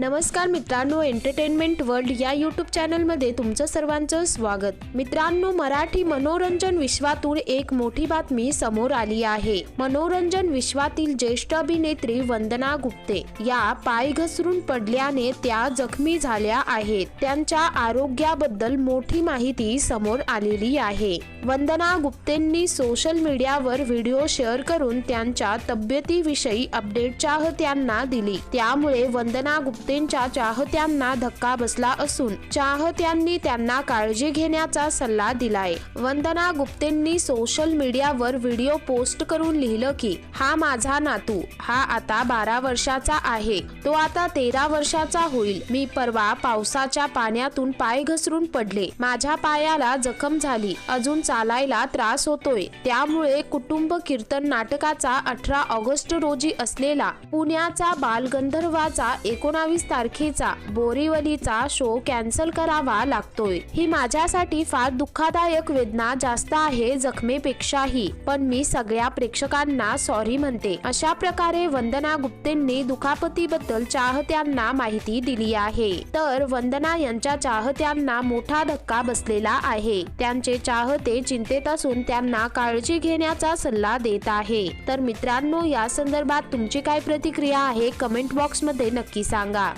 नमस्कार मित्रांनो entertainment world या यूट्यूब चॅनलमध्ये तुमचं सर्वांचं स्वागत. मित्रांनो मराठी मनोरंजन विश्वातून एक मोठी बातमी समोर आली आहे. मनोरंजन विश्वातील ज्येष्ठ अभिनेत्री वंदना गुप्ते या पाय घसरून पडल्याने त्या जखमी झाल्या आहेत. त्यांच्या आरोग्याबद्दल मोठी माहिती समोर आलेली आहे. वंदना गुप्तेंनी सोशल मीडियावर व्हिडिओ शेअर करून त्यांच्या तब्येतीविषयी अपडेट चाहत्यांना दिली. त्यामुळे वंदना गुप्ते गुप्तेंच्या चाहत्यांना धक्का बसला असून चाहत्यांनी त्यांना काळजी घेण्याचा सल्ला दिलाय. वंदना गुप्तेंनी सोशल मीडियावर व्हिडिओ पोस्ट करून लिहिलं की हा माझा नातू हा आता बारा वर्षाचा आहे. तो आता तेरा वर्षाचा होईल. मी परवा पावसाच्या पाण्यातून पाय घसरून पडले. माझ्या पायाला जखम झाली. अजून चालायला त्रास होतोय. त्यामुळे कुटुंब कीर्तन नाटकाचा अठरा ऑगस्ट रोजी असलेला पुण्याचा बालगंधर्वाचा एकोणावीस तारखेचा बोरिवलीचा शो कॅन्सल करावा लागतोय. ही माझ्यासाठी फार दुःखदायक वेदना जास्त आहे जखमेपेक्षाही. पण मी सगळ्या प्रेक्षकांना सॉरी म्हणते. अशा प्रकारे वंदना गुप्तेंनी दुखापतीबद्दल चाहत्यांना माहिती दिली आहे. तर वंदना यांच्या चाहत्यांना मोठा धक्का बसलेला आहे. त्यांचे चाहते चिंतेत असून त्यांना काळजी घेण्याचा सल्ला देत आहे. तर मित्रांनो या संदर्भात तुमची काय प्रतिक्रिया आहे? कमेंट बॉक्समध्ये नक्की सांगा.